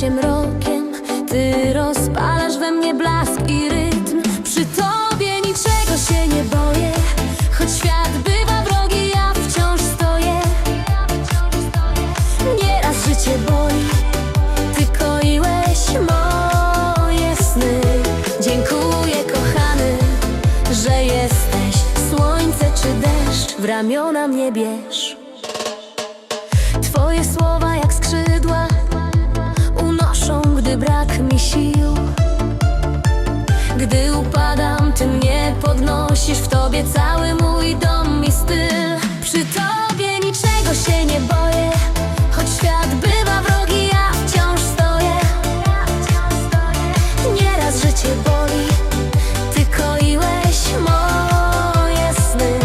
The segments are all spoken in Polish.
Się mrokiem. Ty rozpalasz we mnie blask i rytm. Przy tobie niczego się nie boję. Choć świat bywa wrogi, ja wciąż stoję. Nieraz życie boli. Ty koiłeś moje sny. Dziękuję kochany, że jesteś. Słońce czy deszcz w ramiona mnie bierz podnosisz W tobie cały mój dom i styl. Przy tobie niczego się nie boję Choć świat bywa wrogi, ja wciąż stoję. Nieraz życie boli Ty koiłeś moje sny.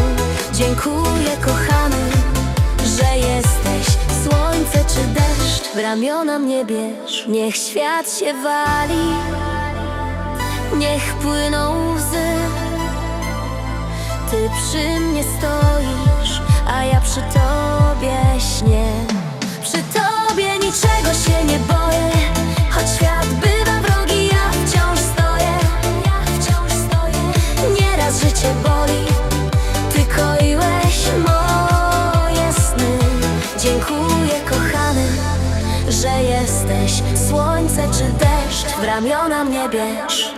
Dziękuję kochany, że jesteś. Słońce czy deszcz w ramiona mnie bierz. Niech świat się wali Niech płyną łzy Ty przy mnie stoisz, a ja przy tobie śnię. Przy tobie niczego się nie boję Choć świat bywa wrogi, ja wciąż stoję. Ja wciąż stoję. Nieraz życie boli Ty koiłeś moje sny. Dziękuję kochany, że jesteś. Słońce czy deszcz w ramiona mnie bierz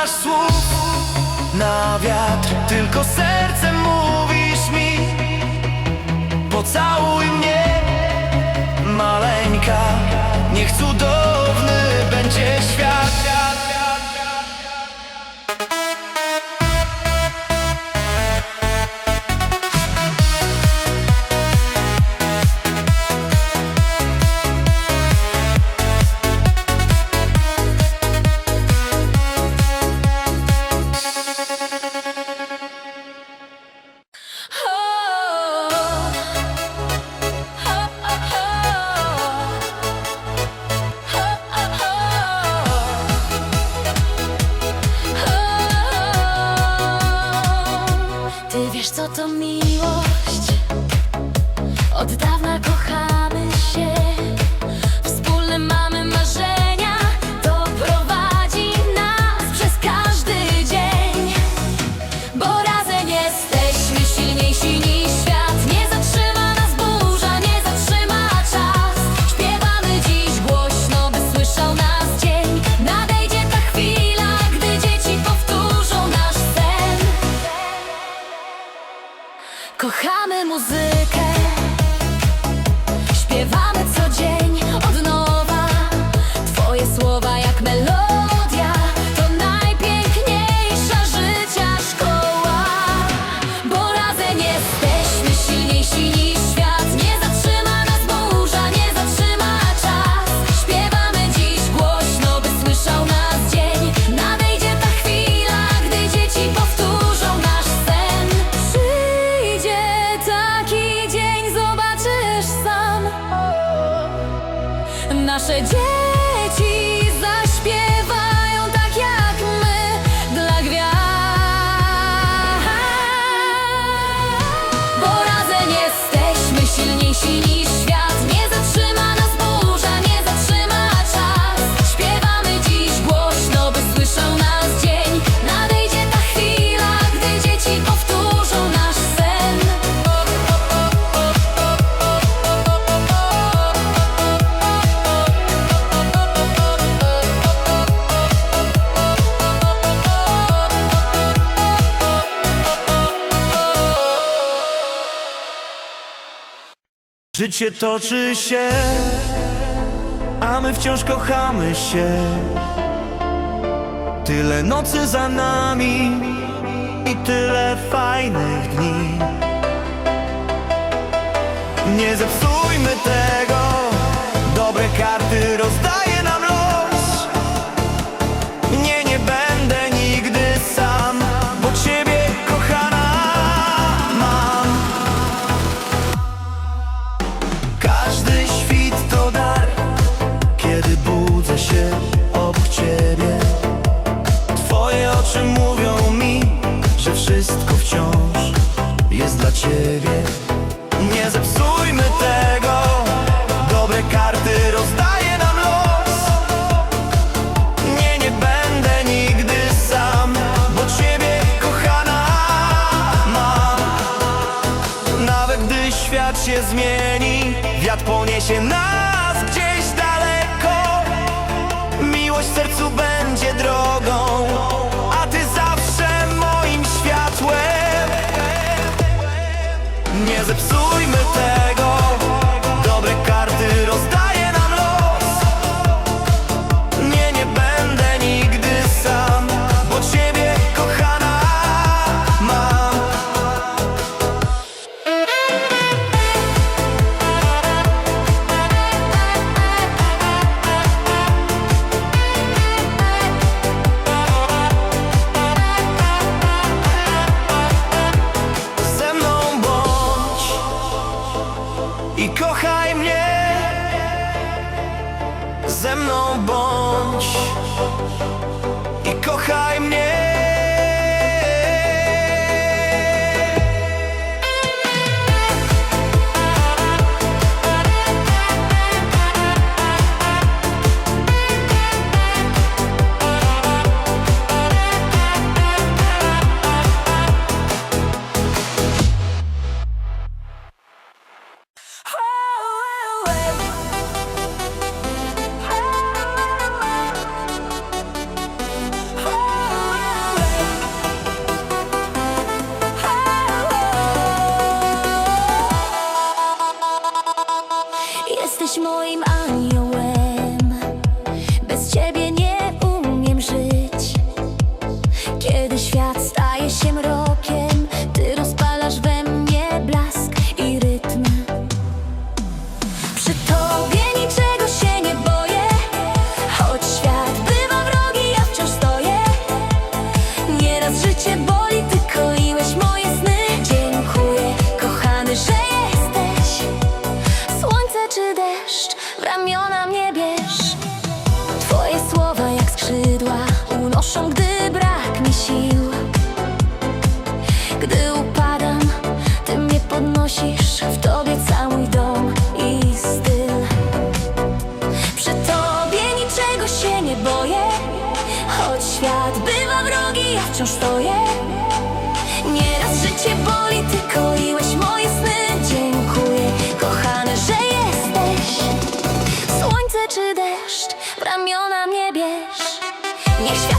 rzucasz słów na wiatr, tylko sercem mówisz mi: Pocałuj mnie, maleńka. Kochamy muzykę 再见 Życie toczy się, a my wciąż kochamy się. Tyle nocy za nami i tyle fajnych dni. Nie zepsujmy tego, dobre karty rozdaję. jesteś moim aniołem chambre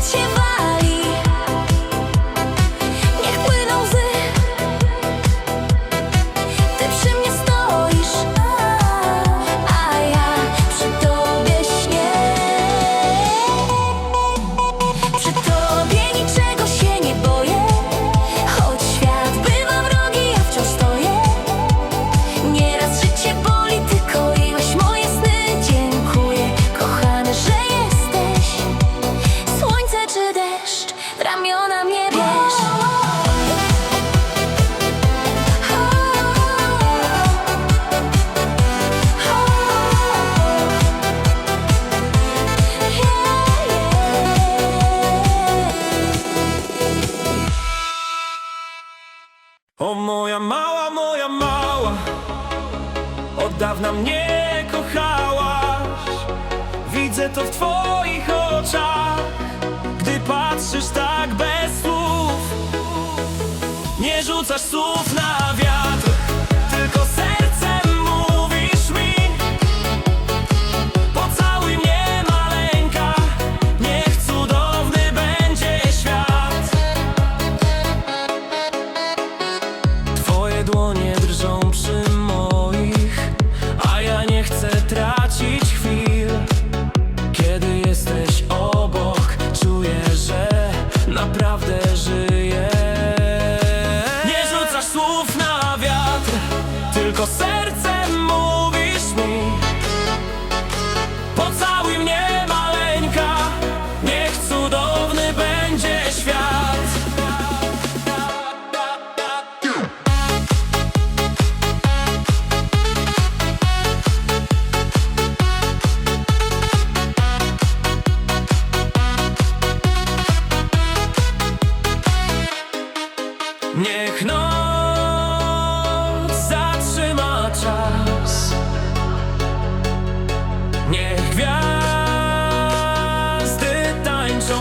起吧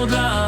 dla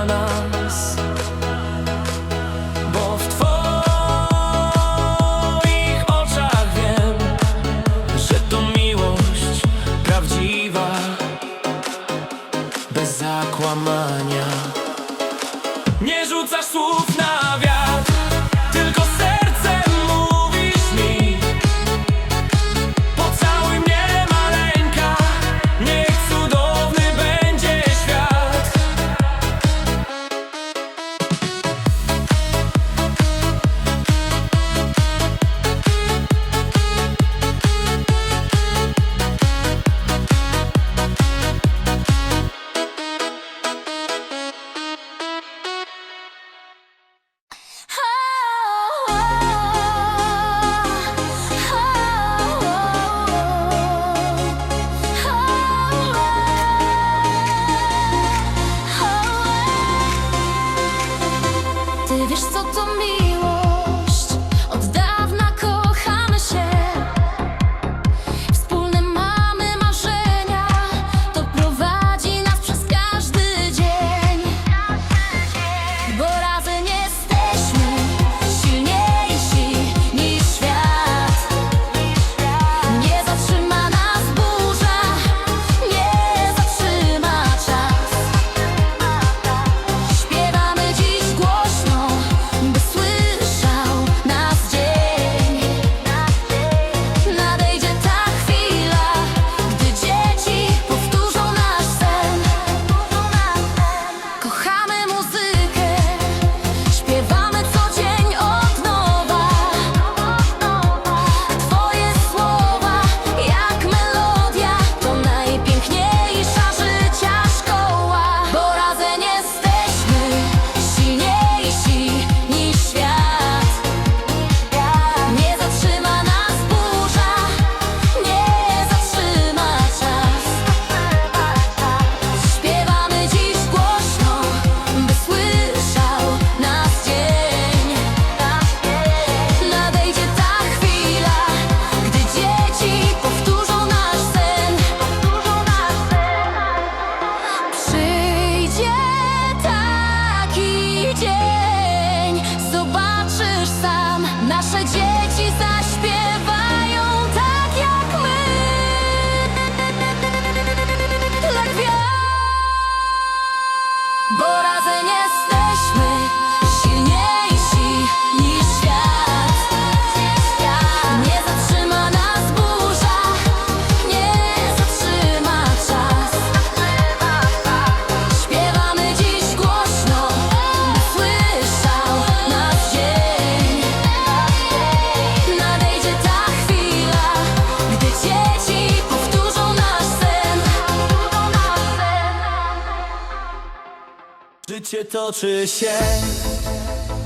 toczy się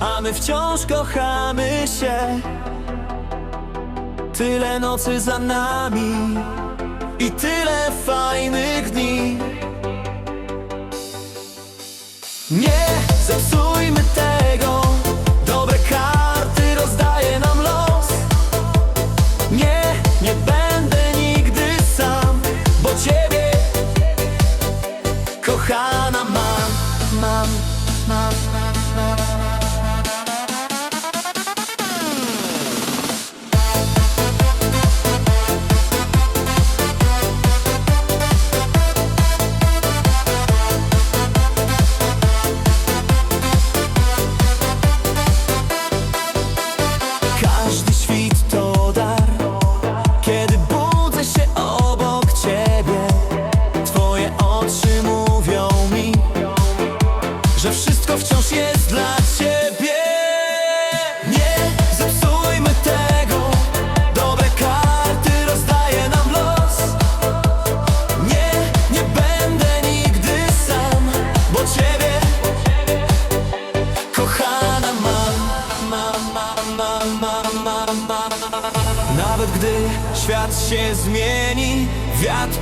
A my wciąż kochamy się. Tyle nocy za nami I tyle fajnych dni. Nie zepsujmy tego.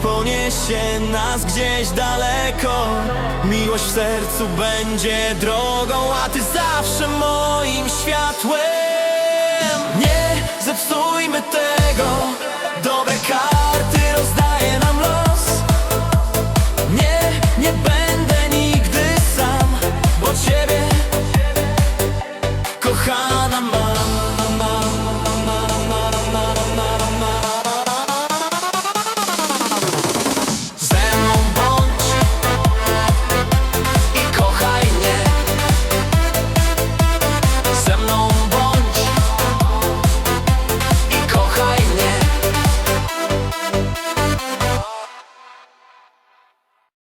Poniesie nas gdzieś daleko. Miłość w sercu będzie drogą A ty zawsze moim światłem. Nie zepsujmy tego